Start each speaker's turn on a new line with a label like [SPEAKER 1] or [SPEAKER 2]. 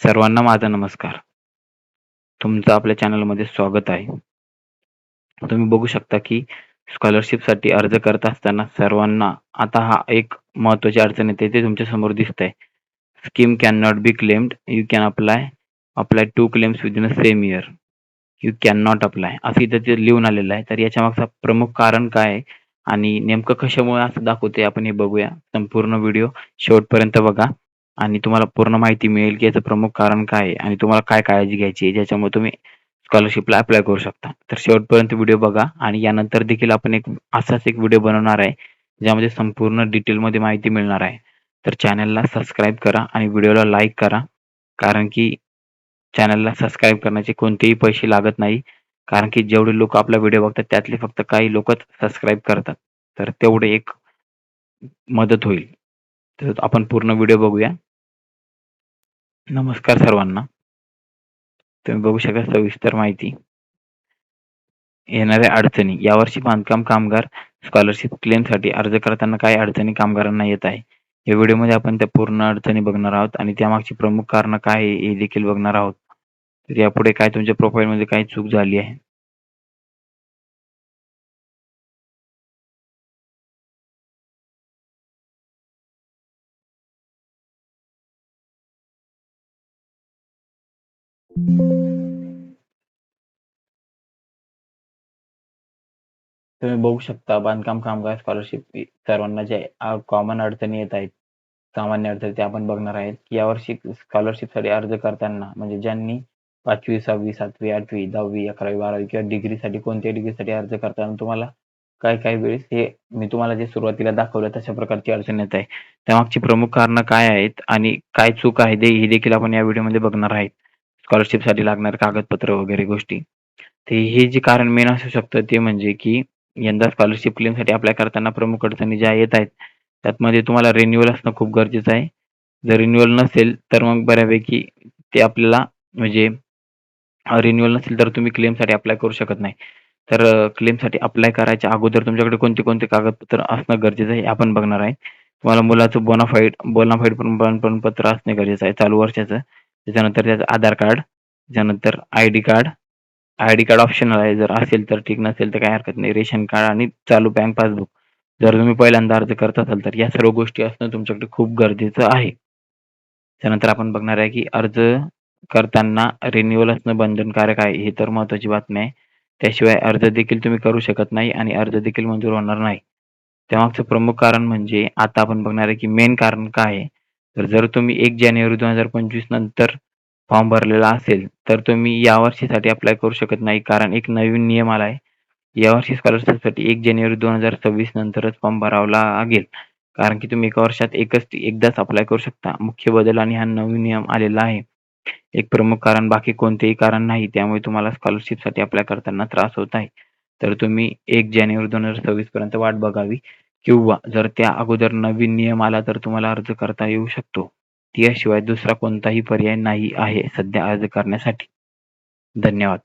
[SPEAKER 1] सर्वांना माझा नमस्कार. तुमचं आपल्या चॅनलमध्ये स्वागत आहे. तुम्ही बघू शकता की स्कॉलरशिपसाठी अर्ज करत असताना सर्वांना आता हा एक महत्त्वाची अडचण येते ते तुमच्यासमोर दिसतंय. Scheme can not be claimed. You can apply apply to claims within a same year. You can not apply असं इथं ते लिहून आलेलं आहे. तर याच्या मागचं प्रमुख कारण काय आहे आणि नेमकं कशामुळे असं दाखवते आपण हे बघूया. संपूर्ण व्हिडिओ शेवटपर्यंत बघा आणि तुम्हाला पूर्ण माहिती मिळेल की याचं प्रमुख कारण काय आहे आणि तुम्हाला काय काळजी घ्यायची आहे ज्याच्यामुळे तुम्ही स्कॉलरशिपला अप्लाय करू शकता. तर शेवटपर्यंत व्हिडिओ बघा आणि यानंतर देखील आपण एक असाच एक व्हिडिओ बनवणार आहे ज्यामध्ये संपूर्ण डिटेलमध्ये माहिती मिळणार आहे. तर चॅनलला सबस्क्राईब करा आणि व्हिडिओला लाईक करा. कारण की चॅनलला सबस्क्राईब करण्याचे कोणतेही पैसे लागत नाही. कारण की जेवढे लोक आपला व्हिडिओ बघतात त्यातले फक्त काही लोकच सबस्क्राईब करतात. तर तेवढे एक मदत होईल. तर आपण पूर्ण व्हिडिओ बघूया. नमस्कार सर्वांना. तुम्ही बघू शकता सविस्तर माहिती. येणाऱ्या अडचणी यावर्षी बांधकाम कामगार स्कॉलरशिप क्लेमसाठी अर्ज करताना काय अडचणी कामगारांना येत आहे. या व्हिडिओमध्ये आपण त्या पूर्ण अडचणी बघणार आहोत आणि त्यामागची प्रमुख कारणं काय आहे हे देखील बघणार आहोत. तर यापुढे काय तुमच्या प्रोफाईलमध्ये काही चूक झाली आहे. तुम्ही बघू शकता बांधकाम कामगार स्कॉलरशिप सर्वांना जे कॉमन अडचणी येत आहेत. सामान्य अडचणी त्या आपण बघणार आहेत. यावर्षी स्कॉलरशिपसाठी अर्ज करताना म्हणजे ज्यांनी पाचवी, सहावी, सातवी, आठवी, दहावी, अकरावी, बारावी किंवा डिग्रीसाठी कोणत्याही डिग्रीसाठी अर्ज करताना तुम्हाला काही काही वेळेस हे मी तुम्हाला जे सुरुवातीला दाखवलं तशा प्रकारची अडचण येत आहे. त्यामागची प्रमुख कारणं काय आहेत आणि काय चूक आहे हे देखील आपण या व्हिडिओमध्ये बघणार आहेत. स्कॉलरशिपसाठी लागणारे कागदपत्र वगैरे गोष्टी. ते हे जे कारण मेन असू शकतं ते म्हणजे की यंदा स्कॉलरशिप क्लेमसाठी अप्लाय करताना प्रमुख अडचणी ज्या येत आहेत त्यातमध्ये तुम्हाला रिन्युअल असणं खूप गरजेचं आहे. जर रिन्युअल नसेल तर मग बऱ्यापैकी ते आपल्याला म्हणजे रिन्युअल नसेल तर तुम्ही क्लेमसाठी अप्लाय करू शकत नाही. तर क्लेमसाठी अप्लाय करायच्या अगोदर तुमच्याकडे कोणते कोणते कागदपत्र असणं गरजेचं आहे आपण बघणार आहे. तुम्हाला मुलाचं बोनाफाईड बोनाफाईड प्रमाणपत्र असणे गरजेचं आहे चालू वर्षाचं. त्याच्यानंतर त्याचं आधार कार्ड, त्याच्यानंतर ID card, ID card optional आहे जर असेल तर ठीक नसेल तर काही हरकत नाही. रेशन कार्ड आणि चालू बँक पासबुक. जर तुम्ही पहिल्यांदा अर्ज करत असाल तर या सर्व गोष्टी असणं तुमच्याकडे खूप गरजेचं आहे. त्यानंतर आपण बघणार आहे की अर्ज करताना रिन्युअल असणं बंधनकारक आहे हे तर महत्त्वाची बातमी आहे. त्याशिवाय अर्ज देखील तुम्ही करू शकत नाही आणि अर्ज देखील मंजूर होणार नाही. त्यामागचं प्रमुख कारण म्हणजे आता आपण बघणार आहे की मेन कारण काय आहे. तर जर तुम्ही एक जानेवारी 2025 नंतर फॉर्म भरलेला असेल तर तुम्ही या वर्षीसाठी अप्लाय करू शकत नाही. कारण एक नवीन नियम आला आहे. यावर्षी स्कॉलरशिपसाठी एक जानेवारी 2026 नंतरच फॉर्म भरावा लागेल. कारण की तुम्ही एका वर्षात एकच एकदाच अप्लाय करू शकता. मुख्य बदल आणि हा नवीन नियम आलेला आहे. एक प्रमुख कारण बाकी कोणतेही कारण नाही. त्यामुळे तुम्हाला स्कॉलरशिपसाठी अप्लाय करताना त्रास होत आहे. तर तुम्ही एक जानेवारी 2026 पर्यंत वाट बघावी किंवा जर त्या अगोदर नवीन नियम आला तर तुम्हाला अर्ज करता येऊ शकतो. याशिवाय दुसरा कोणताही पर्याय नाही आहे सध्या अर्ज करण्यासाठी. धन्यवाद.